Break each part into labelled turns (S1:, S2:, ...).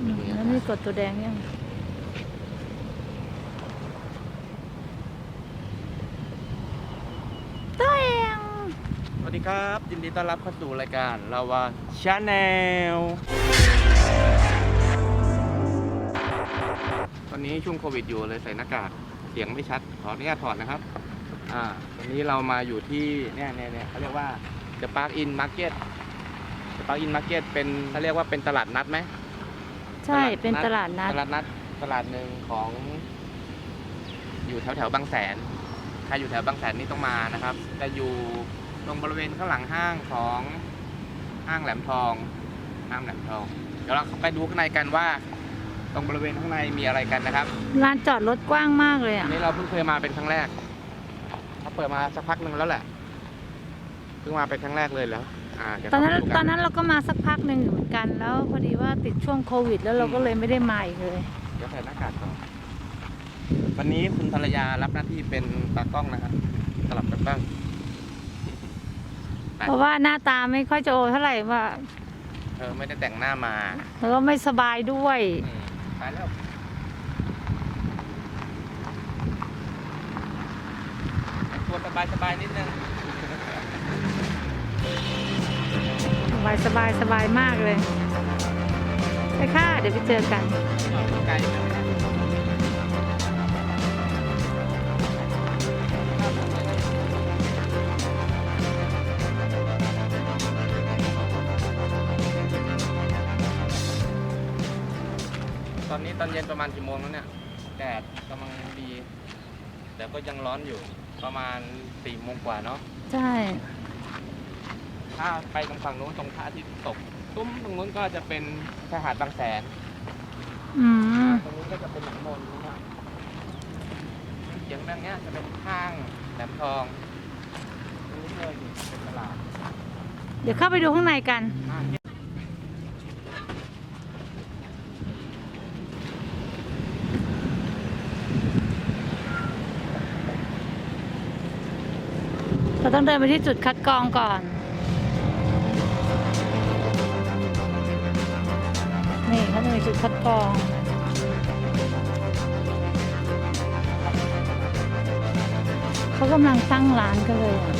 S1: อืมแล้วนี่กดตัวแดงยังตัวเอง
S2: สวัสดีครับ ยินดีต้อนรับเข้าสู่รายการลาวาชาแนลตอนนี้ช่วงโควิดอยู่เลยใส่หน้ากาก เสียงไม่ชัด ขออนุญาตถอดนะครับ อ่าตอนนี้เรามาอยู่ที่เนี่ยเนี่ยเนี่ยเขาเรียกว่า The Park In Market The Park In Market เป็นเขาเรียกว่าเป็นตลาดนัดไหม
S1: ใช่เป็นตลาดนัด
S2: ตลาดนัดตลาดหนึ่งของ อยู่แถวแถวๆบางแสนใครอยู่แถวบางแสนนี่ต้องมานะครับแต่อยู่ตรงบริเวณข้างหลังห้างของห้างแหลมทองห้างแหลมทอง เดี๋ยวเราไปดูข้างในกันว่า ตรงบริเวณข้างในมีอะไรกันนะครับ
S1: ลานจอดรถกว้างมากเลย
S2: อั
S1: อะ
S2: นนี้เราเพิ่งเคยมาเป็นครั้งแรกเขาเปิดมาสักพักหนึ่งแล้วแหละ เพิ่งมาเป็นครั้งแรกเลยแล้วอ่าเดี๋ยว
S1: ตอนนั้น
S2: เข้าไปดู
S1: ต
S2: กั
S1: อนนั้นเราก็มาสักพักหนึ่งอยู่เหมือนกัน แล้วพอดีว่าติดช่วงโควิด แล้วเราก็เลยไม่ได้มาอีกเลย
S2: เดี๋ยวใส่หน้ากากก่อนวันนี้คุณภรรยารับหน้าที่เป็นตากล้องนะครับสลับกันบ้างไป
S1: เพราะว่าหน้าตาไม่ค่อยจะโอเท่าไหร่ว่า
S2: เออไม่ได้แต่งหน้ามา
S1: แล้วก็ไม่สบายด้วย
S2: อืมไปแล้วตัวสบายสบายๆนิดนึง
S1: ส บายสบายสบายมากเลยไปค่ะ เดี๋ยวไปเจอกัน
S2: ไกลตอนนี้ตอนเย็นประมาณกี่โมงแล้วเนี่ย แดดกำลังดี แต่ก็ยังร้อนอยู่ ประมาณสี่โมงกว่าเนาะ
S1: ใช่
S2: ถ้าไปตรงฝั่งนู้นตรงพระอาทิตย์ตก ตุ้มตรงนู้นก็จะเป็นชายหาดบางแสน
S1: อืม
S2: ตรงนี้ก็จะเป็นหนองมนนะครับเสียงแบบเนี้ยจะเป็นข้างแหลมทองตรงนี้เลยเป็นตลาด
S1: เดี๋ยวเข้าไปดูข้างในกัน
S2: อ่า
S1: เราต้องเดินไปที่จุดคัดกรองก่อน จะมีจุดคัดกรองเขากำลังตั้งร้านกันเลยอะ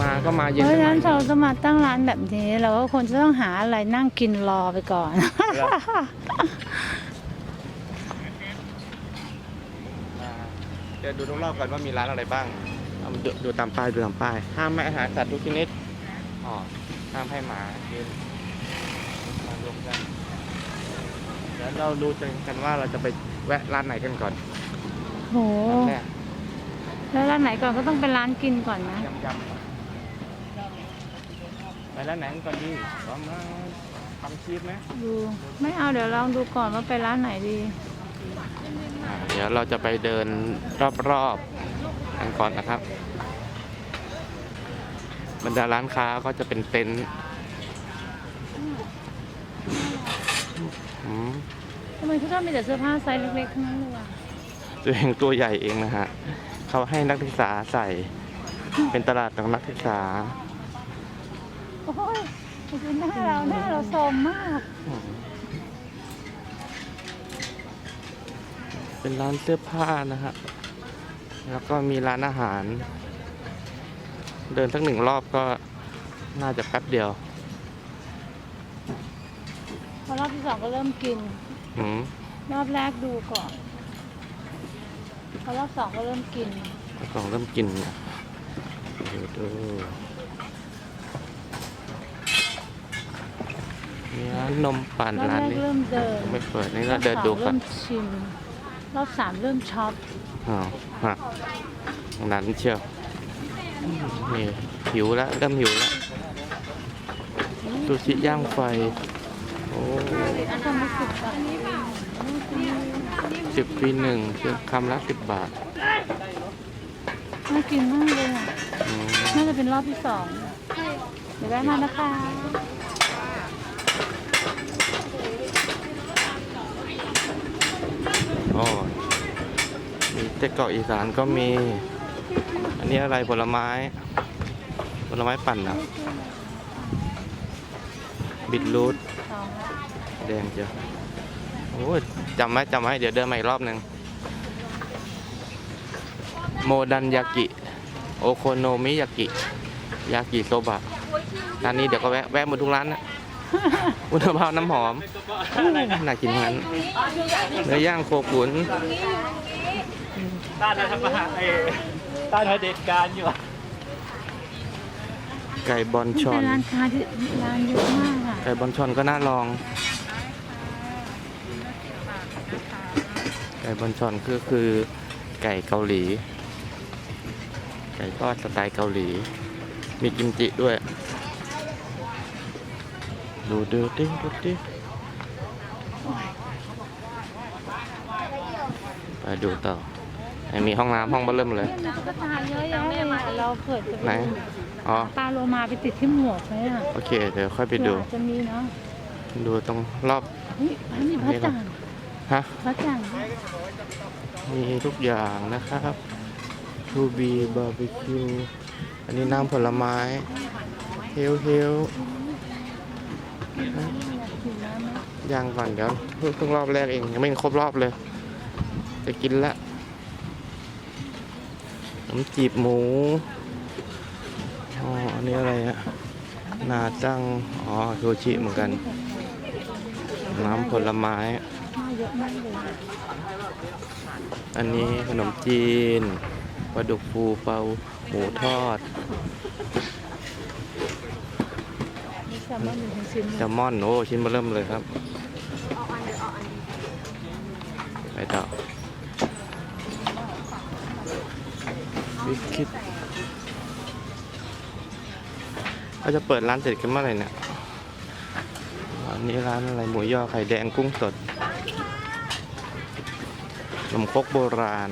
S2: มาก็มาเย็น
S1: เพราะฉะนั้น
S2: ไปหน่
S1: เรา
S2: อย
S1: จะมาตั้งร้านแบบนี้ เราก็ควรจะต้องหาอะไรนั่งกินรอไปก่อน
S2: อ่าเดี๋ยวดูรอบๆก่อนว่ามีร้านอะไรบ้างเอาดูดูตามป้ายดูตามป้าย ห้ามไม่อาหารสัตว์ทุกชนิดอ๋อห้ามให้หมากินมารวมกันเดี๋ยวเราดูกันว่าเราจะไปแวะร้านไหนกันก่อน
S1: โห
S2: ร้านแรก
S1: แล้วร้านไหนก่อนก็ต้องเป็นร้านกินก่อนนะ
S2: ยำยำไปร้านไหนกันก่อนดีลองมาทำชีสไหม
S1: ดูไม่เอาเดี๋ยวลองดูก่อนว่าไปร้านไหนดี
S2: อ่าเดี๋ยวเราจะไปเดินรอบๆกันก่อนนะครับบรรดาร้านค้าก็จะเป็นเต็นท์ อืม
S1: ทำไมทุกท่านมีแต่เสื้อผ้าไซส์เล็กๆทั้งนั้นเลยวะ
S2: ตัวเองตัวใหญ่เองนะฮะเขาให้นักศึกษาใส่ เป็นตลาดของนักศึกษา
S1: โอ้ยดูหน้าเราหน้าเราโทรมมาก
S2: เป็นร้านเสื้อผ้านะฮะแล้วก็มีร้านอาหาร เดินสักหนึ่งรอบก็น่าจะแป๊บเดียว
S1: พ อรอบที่สองก็เริ่มกิน
S2: อืม
S1: รอบแรกดูก่อน พอรอบสองก็เริ่มกิน
S2: กล่องเริ่มกินนะดูดูมีร้านนมปั่น
S1: รอบ
S2: ร้าน
S1: แรก
S2: นี้
S1: เริ่มเดิน
S2: ยังไม่เปิดนี่
S1: ร
S2: เรา
S1: อบ
S2: เดิน
S1: สอง
S2: ดูก่อ
S1: เริ่
S2: น
S1: มชิม รอบสามเริ่มช็อป
S2: อ๋อฮะนั้นเชียวนี่หิวแล้วเริ่มหิวแล้วซูชิย่างไฟโอ้
S1: อันทำมา สิบบาท
S2: สิบปีหนึ่งคือคำละสิบบาท
S1: น่ากินมากเลยอะ
S2: อืม
S1: น่าจะเป็นรอบที่สอง เดี๋ยวได้มานะคะ
S2: โอ้มีเจ๊กเกาะอีสานก็มี อันนี้อะไรผลไม้ ผลไม้ปั่นนะบิดรูท
S1: สอง
S2: แดงเจ้ะโอ้ยจำไว้จำไว้เดี๋ยวเดินมาอีกรอบหนึ่งโมดันยากิ โอโคโนมิยากิ ยากิโซบะร้านนี้เดี๋ยวก็แวะแวะหมดทุกร้านนะอุณหภาพน้ำหอมน่ากินทั้งนั้นเนื้อย่างโคขุน
S3: ต้านรัฐประหารเออต้านเผด็จการอยู่อะ
S2: ไก่บอล
S1: นี่
S2: ชอ
S1: เป็นนร้านค้าที่ร้านเยอะมากอะ
S2: ไก่บอลชอนก็น่าลอง ไก่บอลชอนก็คือไก่เกาหลี ไก่ทอดสไตล์เกาหลี มีกิมจิด้วย ดูดูดิดูดิไปดูต่อไอ้มีห้องน้ำห้องเบ้อเริ่มเลย
S1: เนี่ยมีตุ๊กตาเยอะแยะเลยอะเราเกิดจะไป
S2: ไหน
S1: ดู
S2: อ๋อ
S1: ปลาโลมาไปติดที่หมวกไหมอะ
S2: โอเค เดี๋ยวค่อยไปดู
S1: อาจจะมีเนาะ
S2: ดูตรงรอบ
S1: เฮ้ยอันนี้พระจันทร์
S2: ฮะ
S1: พระจันทร์
S2: มีทุกอย่างนะครับทูบีบาร์บีคิวอันนี้น้ำผลไม้ เฮลเฮล
S1: อยากกินน้ำไหม
S2: ย่างก่อนเดี๋ยวเพิ่งเพิ่งรอบแรกเอง ยังไม่ครบรอบเลย จะกินละขนมจีบหมู อ๋อ อันนี้อะไรอะนาจัง อ๋อซูชิเหมือนกัน น้ำผลไม้
S1: มาเยอะมากเลย
S2: อันนี้ขนมจีนปลาดุกฟูเปาหมูทอด
S1: แซลมอนอยู่ทั้งชิ้น
S2: แซลมอนโอ้ชิ้นมาเริ่มเลยครับไปต่อวิคิดเขาจะเปิดร้านเสร็จกันเมื่อไหร่เนี่ยอันนี้ร้านอะไรหมูย่อไข่แดงกุ้งสด นมครกโบราณ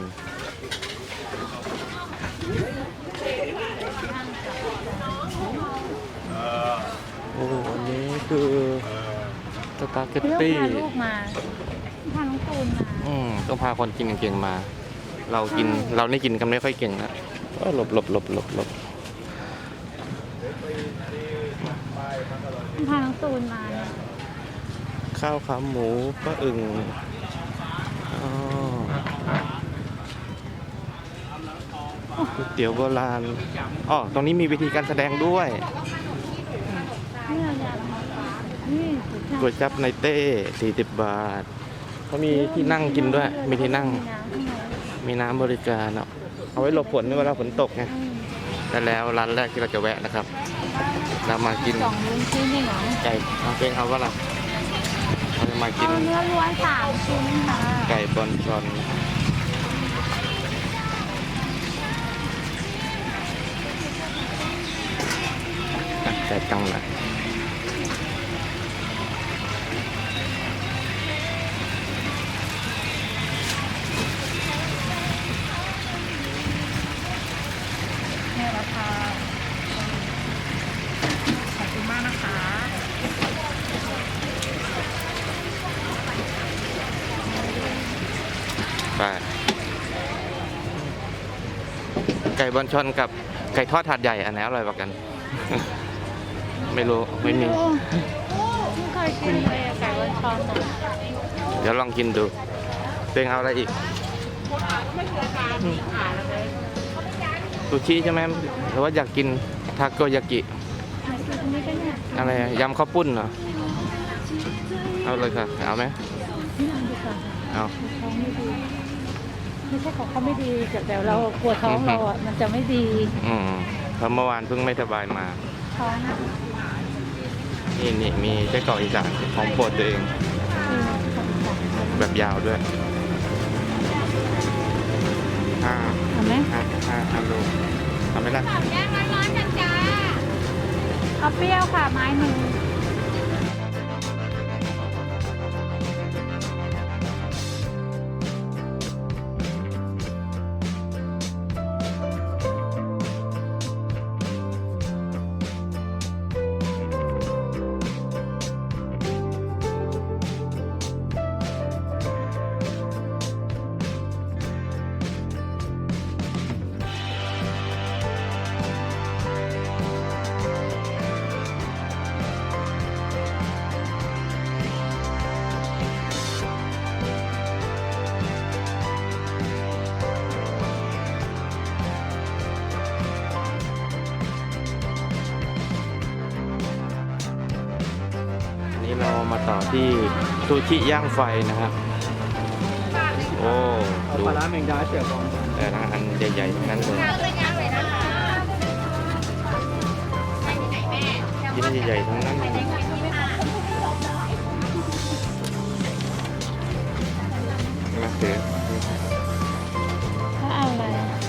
S2: โอ้อันนี้คือสปาเกต
S1: เพื่อ
S2: ตี้
S1: พาลูกมาพาน้องตูนมา
S2: อืมต้องพาคนกินเก่งๆมา เรากินเรานี่กินกันไม่ค่อยเก่งนะเอ้อหลบหลบหลบหลบหลบ
S1: พาน้องตูนมาเนี่ย
S2: ข้าวขาหมูป้าอึ่งอ๋อ ก๋วยเตี๋ยวโบราณอ๋อตรงนี้มีวิธีการแสดงด้วย
S1: เนี่ยยานี่สุดยอด
S2: ก๋วยจับในเต้40บาทเขามีที่นั่งกินด้วย มีที่นั่ง มีน้ำบริการเนาะเอาไว้หลบฝนเวลาฝนตกไงแต่แล้วร้านแรกที่เราจะแวะนะครับ เรามากิน
S1: สองลุ้นชิ้นนี่เหรอ
S2: ไก่เอาเป็นเอาว่าล่ะเราจะมากิน
S1: เอาเนื้อล้วนสามชิ้นค่ะ
S2: ไก่บอนชอน อะจ่ายตังค์หน่อย
S1: เนี่ยราคาขอบคุณมากนะคะ
S2: ไปไก่บอนชอนกับไก่ทอดถาดใหญ่อันไหนอร่อยกว่ากัน ไม่รู้ ไม่มี
S1: ไม่เคยกินเลยอะไก่วันชอนอะ
S2: เดี๋ยวลองกินดูเป็นเอาอะไรอีกซูชิใช่ไหมหรือว่าอยากกินทาโกยากิ
S1: ไหนคืออันนี้ก็เนี่ย
S2: อะไรอะยำข้าวปุ้นเหรอ เอาเลยค่ะ เอาไหม
S1: นี่อันดีกว่า
S2: เอา
S1: ท้องไม่ดี ไม่ใช่ของเขาไม่ดีแต่แต่เรากลัวท้องเราอะมันจะไม่ดี
S2: อืมเพราะเมื่อวานเพิ่งไม่สบายมา
S1: ท้องนะ
S2: นี่นี่มีไส้กรอกอีสานของโปรดตัวเอง
S1: คือของของ
S2: แบบยาวด้วยห้า
S1: เอาไหม
S2: ห้าห้าห้าโลเอาไหมล่ะ
S1: เอาเปรี้ยวค่ะไม้หนึ่ง
S2: ซูชิย่างไฟนะครับโอ้
S3: เอา
S2: ดู
S3: ปลาร้าแมงดาเสียบอล
S2: แต่ละอันใหญ่ๆทั้งนั้นเลยชิ้นใหญ่ๆทั้งนั้นเลยมาเสือ
S1: ถ้าเอาอะไร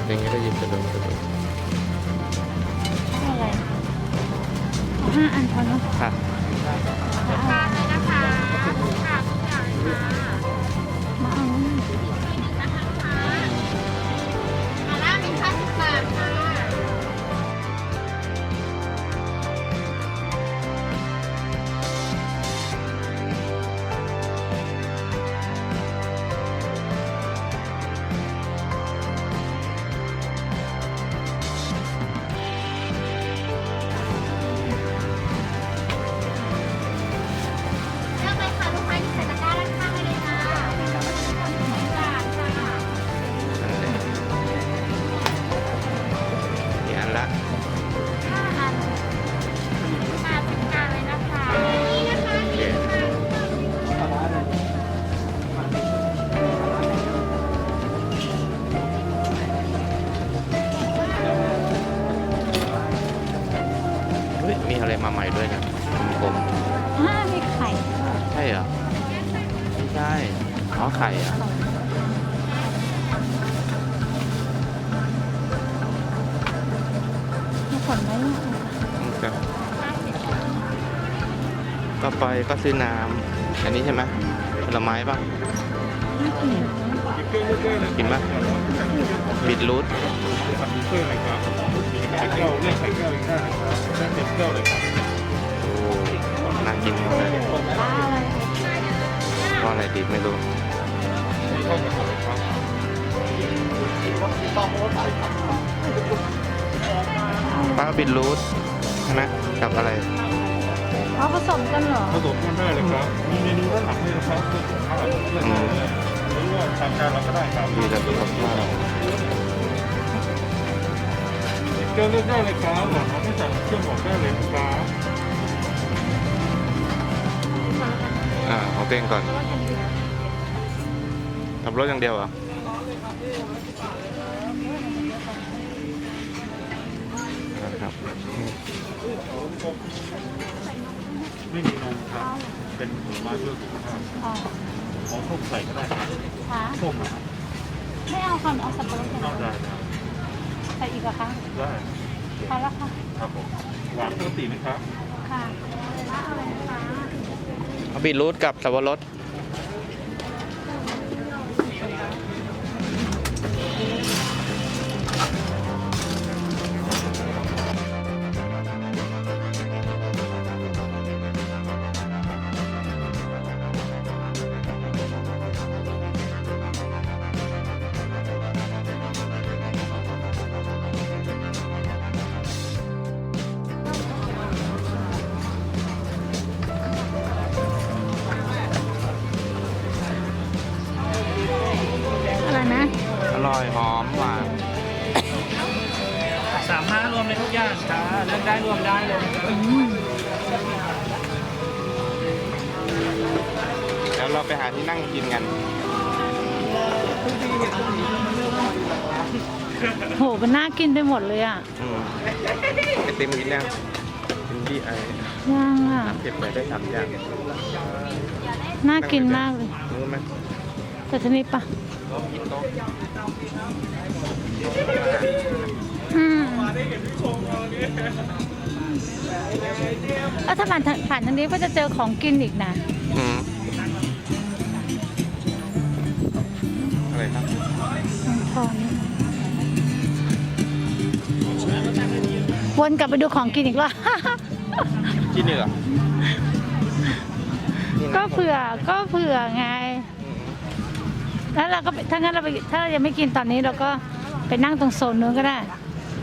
S2: เด็กก็หยิบกระดงกระดง
S1: เอาอะไรเอาห้าอันพอเนาะ
S2: ค่ะ
S1: มีอะ
S2: ไรมาใหม่ด้วยนะผม
S1: ห้ามีไข่
S2: ใช่เหรอไม่ใช่อ๋อไข่อะ
S1: มีผลไหม
S2: อืมครับต่อไปก็ซื้อน้ำอันนี้ใช่ไหมผลไม้ป่ะ
S1: ไม่กิน
S2: กินป่ะบิดรูท
S4: ช่วยหน่อยครับมีไข่แก้วเรียกไข่แก้วอีกได้นะครับเส้นเต็มแก้วเลยครับ
S2: โอ้น่า กินมากเลย
S1: ป้าอะไร
S2: ว่าอะไรดีไม่รู้ป้าบิดรูทใช่ไหมกับอะไร
S1: เขาผสมกันเหรอ
S4: ผสมกันได้เลยครับ มีเมนูด้านหลังด้วยนะครับคือสุขภาพเลือกได้เลยหรือว่าทานการเราก็ได้ครับ
S2: ดีแต่ผสุขภาพ
S4: แก้วเลือกได้เลยครับหมอเขาไม่สั่งเครื่องบอกได้เลยครับ
S2: อ่าของเต้งก่อนขับรถอย่างเดียวเหรอครับ
S4: ไม่มีนมครับ เป็นผลไม้เพื่อสุขภาพ
S1: อ๋อ
S4: ของส้มใส่ก็ได้ครับ
S1: ค่ะ
S4: ส้มนะครับ
S1: ไม่เอาค่ะเอาสับปะรดอย่าง
S4: นอก
S1: เดียว
S4: ได้ครับ
S1: ใส่อีกเหรอคะ
S4: ได้
S1: พอแล้วค่ะ
S4: ครับผมหวานปกติไหมครับ
S1: ค่ะ
S2: บีทรูทกับสับปะรด
S1: โหมันน่ากินไปหมดเลยอะ
S2: อืมไอติมกินยังกินที่ไอ
S1: ย่างอะ
S2: เก็บไปได้สามอย่าง
S1: น่ากินมากเลย
S2: รู้ไหม
S1: แต่ทีนี้ปะ
S2: กินโต๊ะ
S1: อืมแล้วถ้าผ่านทางผ่านทางนี้ก็จะเจอของกินอีกนะ
S2: อืม อะไรครับ
S1: ทองวนกลับไปดูของกินอีกรอบ
S2: ที่นี่เหรอนี่นะ
S1: ก็เผื่อก็เผื่อไง
S2: อืม
S1: แล้วเราก็ไปถ้างั้นเราไปถ้าเรายังไม่กินตอนนี้เราก็ไปนั่งตรงโซนนู้นก็ได้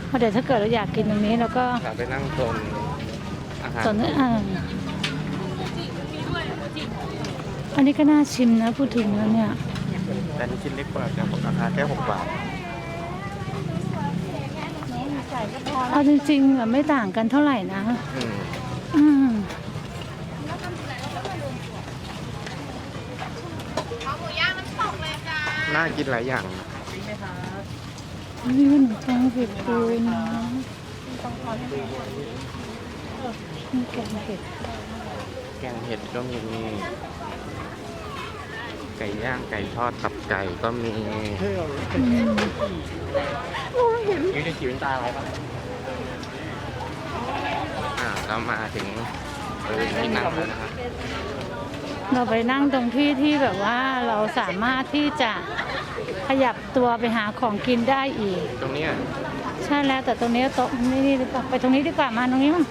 S1: เพราะเดี๋ยวถ้าเกิดเราอยากกินตรงนี้เราก็
S2: กลับไปนั่งโซนอาหาร
S1: โซนนู้นอ่าอันนี้ก็น่าชิมนะพูดถึงแล้วเนี่ย
S2: แต่นี่ชิ้นเล็กกว่าแต่ผมราคาแค่หกบาท
S1: เอาจริงๆอะไม่ต่างกันเท่าไหร่นะ
S2: อืม
S1: อืม
S2: น่ากินหลายอย่าง
S1: นี่มันต้องเก็ดปูนะนี่แกงเห็ด
S2: แกงเห็ดก็มี ไก่ย่างไก่ทอดตับไก่ก็มี
S1: อืม
S2: ยูจะขีเป็นตาอะไรป่ะอ่าเรามาถึงบริเวณที่นั่งแล้วนะครับ
S1: เราไปนั่งตรงที่ที่แบบว่าเราสามารถที่จะขยับตัวไปหาของกินได้อีก
S2: ตรงเนี้ย
S1: ใช่แล้วแต่ตรงนี้โต๊ะนี่ดีกว่าไปตรงนี้ดีกว่ามาตรงนี้มั้ง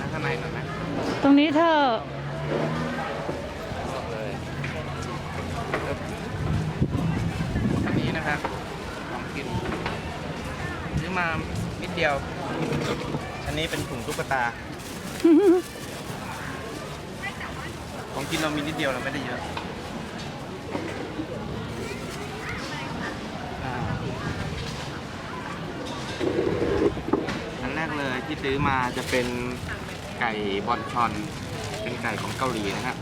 S2: นั่งข้างในหน่อยไหม
S1: ตรงนี้ เธอ
S2: บอกเลยอันนี้นะครับของกินซื้อมานิดเดียว อันนี้เป็นถุงตุ๊กตา ของกินเรามีนิดเดียวเราไม่ได้เยอะอันแรกเลยที่ซื้อมาจะเป็น ไก่บอนชอน เป็นไก่ของเกาหลีนะครับ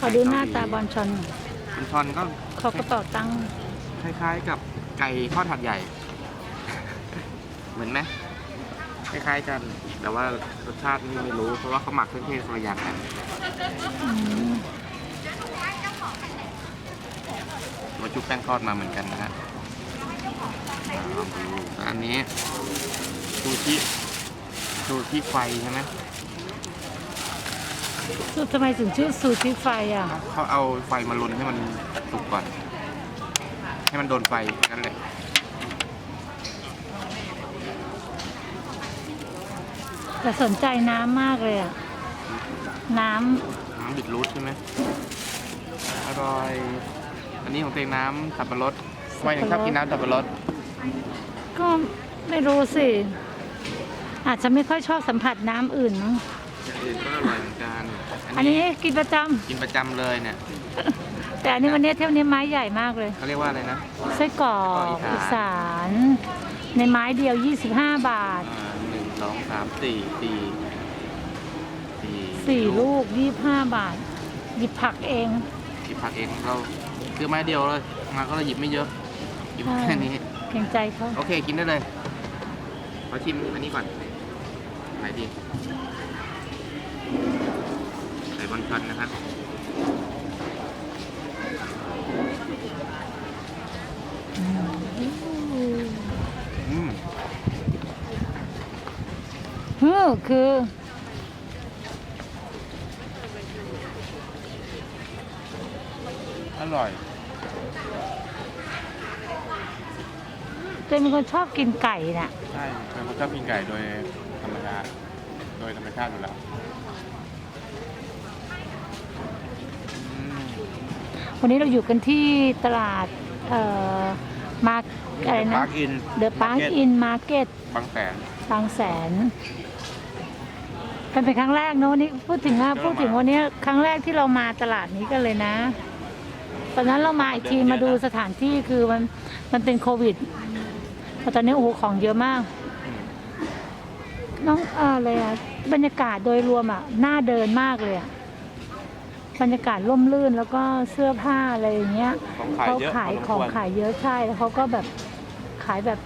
S1: ขอดูหน้าตาบอลชอนหน่อย
S2: บอนชอนก็
S1: ขอกระเป๋าตังค์
S2: คล้าย ๆ กับไก่ทอดหัดใหญ่ เหมือนไหมคล้ายๆกัน แต่ว่ารสชาตินี่ไม่รู้ เพราะว่าเขาหมักเครื่องเทศคนละอย่างกัน
S1: อืม
S2: มาชุบแป้งทอดมาเหมือนกันนะฮะอ่าลองดูอันนี้ซูชิซูชิไฟใช่ไหม
S1: สุดทำไมถึงชื่อซูชิไฟอะ
S2: เขาเอาไฟมาลนให้มันสุกก่อน ให้มันโดนไฟนั่นแหละ
S1: แต่สนใจน้ำมากเลยอะ น้
S2: น้ำบิดรูทใช่ไหมอร่อย อันนี้ของเตงน้ำสับปะรดทำไมถึงชอบกินน้ำสับปะรดำ
S1: ก็ไม่รู้สิ อาจจะไม่ค่อยชอบสัมผัสน้ำอื่นมั้ง
S2: อย่างอื่นก็อร่อยเหมือนกัน
S1: อันนี้กินประจ
S2: กินประจำเลยเนี่ยำ
S1: แต่อันนี้วันนี้เที่ยวนี้ไม้ใหญ่มากเลย
S2: เขาเรียกว่าอะไรนะ
S1: ไส้กรอก
S2: ไส้กรอกอี
S1: อี
S2: สา
S1: สาน ในไม้เดียว 25 บาท
S2: อ่าหนึ่งสองสามสี่สี่สี่
S1: สี่ลูก 25 บาท หยิบผักเอง
S2: หยิบผักเองเราซื้อไม้เดียวเลยมาก็เลยหยิบไม่เยอะหยิบแค่นี้
S1: เกรงใจเขา
S2: โอเคกินได้เลยขอชิมอันนี้ก่อนไหนดีไก่ บอนชอนนะครับอืม
S1: ฮือคือ
S2: อร่อย
S1: เจมเป็นคนชอบกินไก่น่ะ
S2: ใช่เป็นคนชอบกินไก่โดยธรรมชาติโดยธรรมชาติอยู่แล้วอืม
S1: วันนี้เราอยู่กันที่ตลาดเอ่อมาอะไรนะ
S2: ปาร์คอิน
S1: เดอะพาร์คอินมาร์เก็ต
S2: บางแสน
S1: บางแสนเป็นเป็นครั้งแรกเนอะวันนี้พูดถึงว่า
S2: เดินมา
S1: พูดถึงวันนี้ครั้งแรกที่เรามาตลาดนี้กันเลยนะ ตอนนั้นเรามาอีกที
S2: เดินเยอะนะ
S1: มาดูสถานที่คือมันมันเป็นโควิดแต่ตอนนี้โอ้โหของเยอะมาก น้องเอออะไรอะบรรยากาศโดยรวมอะน่าเดินมากเลยอะ บรรยากาศร่มรื่นแล้วก็เสื้อผ้าอะไรอย่างเงี้ย
S2: ของขาย
S1: เขา
S2: เยอะ
S1: ขาย
S2: พ
S1: ข
S2: ส
S1: อง
S2: มควร
S1: ขายเยอะใช่แล้วเขาก็แบบขายแบบ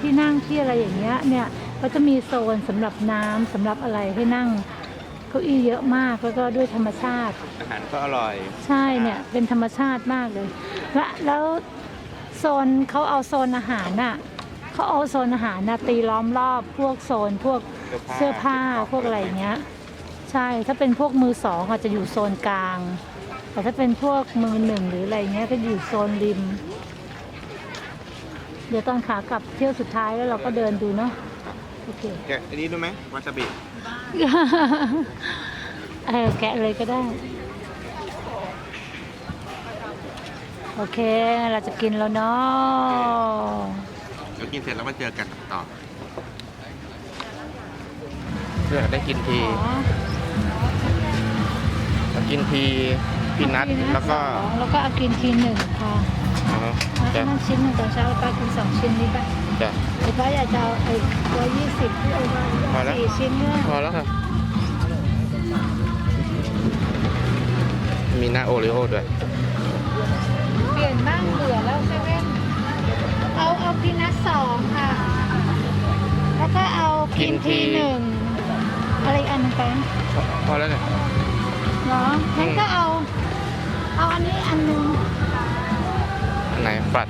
S1: ที่นั่งที่อะไรอย่างเงี้ย เนี่ยก็จะมีโซนสำหรับน้ำสำหรับอะไรให้นั่งเก้าอี้เยอะมากแล้วก็ด้วยธรรมชาติ
S2: อาหารก็อร่อย
S1: ใช่เนี่ยเป็นธรรมชาติมากเลย และแล้วโซนเขาเอาโซนอาหารน่ะเขาเอาโซนอาหารน่ะตีล้อมรอบพวกโซนพวกเสื้อผ้าพวกอะไรอย่างเงี้ย ใช่ถ้าเป็นพวกมือสองอาจจะอยู่โซนกลาง แต่ถ้าเป็นพวกมือหนึ่งหรืออะไรเงี้ยก็อยู่โซนริม เดี๋ยวตอนขากลับเที่ยวสุดท้ายแล้วเราก็เดินดูเนาะโอเค
S2: แกะอันนี้ดูไหมวาซาบิ
S1: เออแกะเลยก็ได้ โอเค เราจะกินแล้วเนาะ
S2: เดี๋ยวกินเสร็จแล้วมาเจอกันต่อเพื่อได้กินทีแล้ว กินทีพินัทแล้วก็
S1: แล้วก็อากินทีหนึ่งพอ
S2: อ๋อ
S1: เอาอั
S2: จ้ะ
S1: นั่นชิ้นหนึ่งตอนเช้าป้ากินสองชิ้นนี้ป่ะ
S2: จ้ะ
S1: ไอ้ป้าอยากจะเอาไอ้ร้อยยี่สิบที่เอา
S2: มา
S1: สี่ชิ้นเนี่ย
S2: พอแล้วค่ะ มีหน้าโอริโอ้ด้วย
S1: เปลี่ยนบ้างเบื่อแล้วเซเว่นเอาเอาพีนัทสองค่ะ แล้วก็เอากินทีหนึ่งอะไรอันนึ่งไป
S2: พอแล้วเนี่ย
S1: เหรองั้นก็เอา เอาอันนี้อันหนึง
S2: อันไหนปัด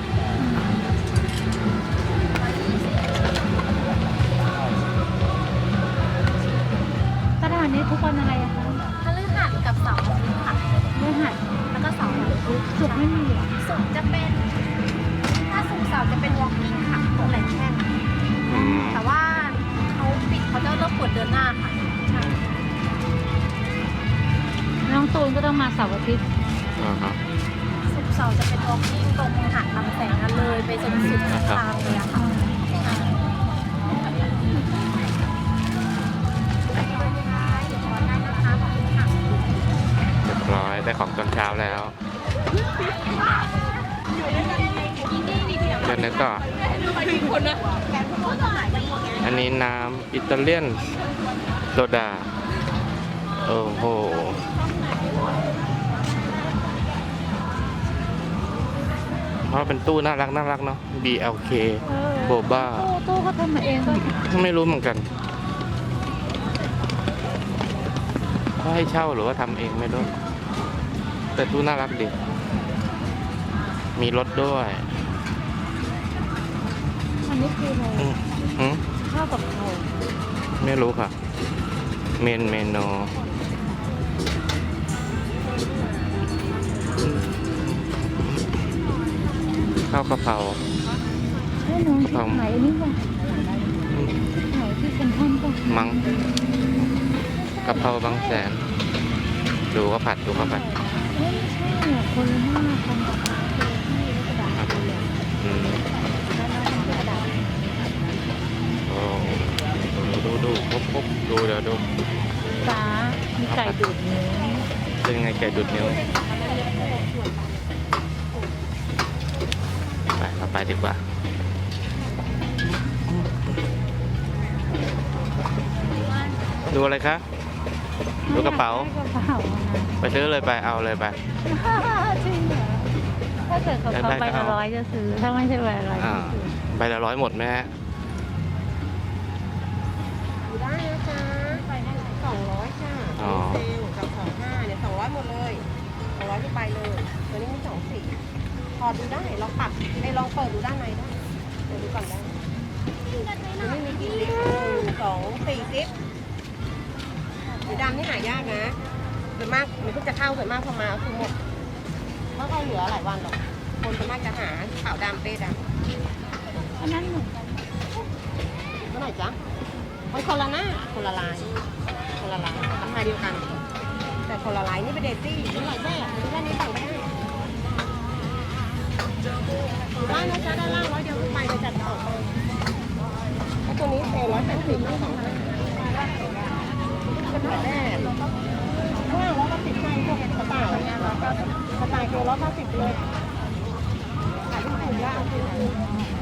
S1: อั
S5: นนี้น้ำอิ
S2: ตาเลียนโซดา โอ้โห เพราะเป็นตู้น่ารักน่ารักเนาะ BLK
S1: เออ
S2: โบบ้า
S1: ตู้ตู้เขาทำมาเองป่ะ
S2: ไม่รู้เหมือนกันว่าให้เช่าหรือว่าทำเองไม่รู้ แต่ตู้น่ารักดี มีรถด้วย
S1: อันนี้คืออะไร
S2: อืมอืม
S1: ข้าวกับเขา
S2: ไม่รู้ค่ะ เมนเมนูข้าวกะเพรา
S1: ให้น้องที่ขายอันนี้ป่ะขายที่เป็นท่อนป่ะ
S2: มังกะเพราบางแสน ดูก็ผัดดูก็ผัด
S1: เฮ้ยไม่ใช่อะคนละหน้าคนกับที่กระดาษเลยอะ
S2: อืม
S1: แล้วน้อง ดู
S2: ดูดูปุ๊บปุ๊บดูเดี๋ยวดู
S1: ฟ้ามีไก่ดูดเนื้อ
S2: เป็นไงไก่ดูดนิ้วไปเราไปดีกว่าดูอะไรคะ ดูกระเป๋า
S1: กระเป๋าอะนะ
S2: ไปซื้อเลยไป เอาเลยไป
S1: จริงเหรอถ้าเกิดเขาเขาใบละร้อยจะซื้อ ถ้าไม่ใช่ใบละร้อย
S2: อ่า
S1: จะซื้อ
S2: ใบละร้อยหมดไหมฮะ
S6: อยู่ได้นะจ๊ะไปได้สองร้อยค่ะ
S2: อ๋อ
S6: เซลกับสองห้าเนี่ยสองร้อยหมดเลยสองร้อยที่ไปเลย ตัวนี้มีสองสีพอดูได้ลองปัดไอ้ยลองเปิดดูด้านในได้เปิดดูก่อนได้ตัวนี้มีกี่ซิปหนึ่งสองสี่ซิปสีดำนี่หายากนะส่วนมากมันเพิ่งจะเข้าส่วนมากพอมาก็คือหมดเพราะเขาเหลือหลายวันหรอกคนส่วนมากจะหาขาวดำเป้ดำ
S1: อันนั้นเหมือนกัน
S6: เท่าไหร่จ๊ะมันคนละหน้าคนละลายคน ละลายราคาเดียวกัน แต่คนละลายนี่เป็นเดซี่นี่หลายแบบนี่แค่นี้สั่งไม่ได้อยู่ได้นะจ๊ะด้านล่างร้อยเดียวขึ้นไปไปจัดต่อไอ้ตัวนี้เซลร้อยแปดสิบสองพันเป็นหลายแบบข้างล่างร้อยแปดสิบใช่พวกกระต่ายกระต่ายตัวร้อยแปดสิบเลยขายที่ถูกแล้วเอาคืนคืน
S5: จ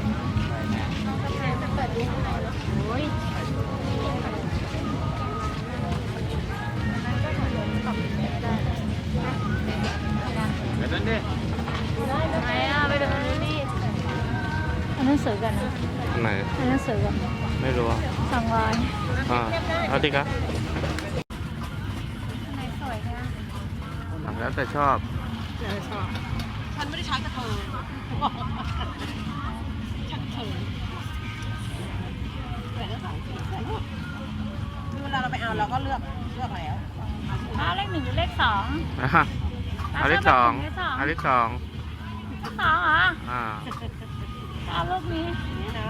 S5: าเอา
S2: ดิครับ
S1: อันไหนสวยนะ
S2: แล้วแต่ชอบ
S6: ฉันไม่ได้ใช้กระเทยฉันเฉยแต่ละสองสีแต่ละคือเวลาเราไปเอาเราก็เลือกเลือกแล้ว
S1: เอาเลขหนึ่งหรือเลขสอง
S2: อะเอาเลขสองเอาเลขสอง
S1: เลขสองเหรอ
S2: อ่า
S1: เอารูปนี้
S6: นี่นะ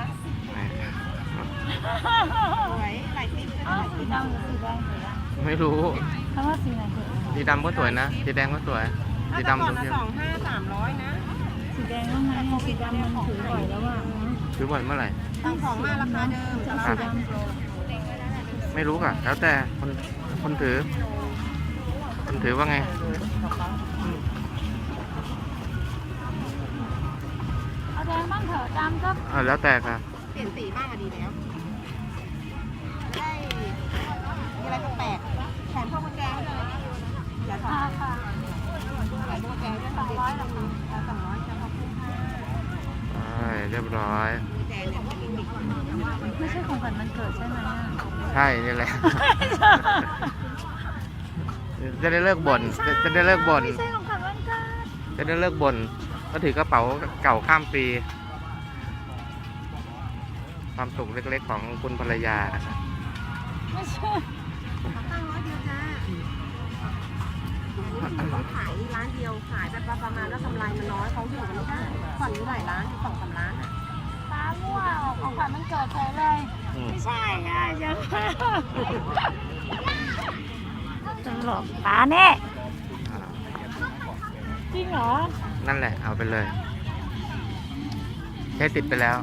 S6: ด้
S1: สีดำหรือสีแดงสวยอะ
S2: ไม่รู้
S1: เพราะว่าสีไหนสวย
S2: สีดำก็สวยนะ สีแดงก็สวย
S6: ถ้า
S2: สี
S6: แต่
S2: ดำ
S6: ก่อ
S2: ตั
S6: น
S2: ว
S6: ละ
S2: เทียม
S6: สองห้าสามร้อยนะ
S1: สีแดงว่าไงสีดำมันถือบ่อยแล้วอะ
S2: ซื้อบ่อยเมื่อไหร่
S6: ตั้งของมาราคาเดิมตลา
S1: สี
S6: ด
S1: ดำ
S2: ไม่รู้ค่ะแล้วแต่คนคนถือ คนถือว่าไง
S1: เอาแดงบ้างเถอะดำก็
S2: อ่าแล้วแต่ค่ะ
S6: เปลี่ยนสีบ้างมาดีแล้ว อะไรแปลกๆแถมพวงกุญแจให้เลยอย่าถอ
S1: ค่ะ
S6: ด
S1: ค่ะ
S6: โบแกด้วยสองร้อยหรอคะสองร้อยจะขอบคุณค่ะ
S2: ใช่เรียบร้อย
S6: แต่เนี่ยไม่มี
S1: ไม่ใช่ของขวัญมันเกิดใช่ไหมอะ
S2: ใช่นี่แหละ จะได้เลิกบ่นจะจะได้เลิกบ่น
S1: ไม่ใช่ของขวัญวันเกิด
S2: จะได้เลิกบ่นก็ถือกระเป๋าเก่าข้ามปี ความสุขเล็กๆของคุณภรรยานะครับ
S1: ไม่ใช่
S6: เขาขายร้านเดียวขายแบบประมาณว่ากำไรมันน้อยเขาอยู่กันไม่ได้ผ่อนอยู่หลายร้านสองสามร้านอะ
S1: ป้ามั่วของขวัญมันเกิดใครเลย ไม่ใช่อะยังตลกป้าเน่จริงเหรอ
S2: นั่นแหละเอาไปเลย ใช้ติดไปแล้ว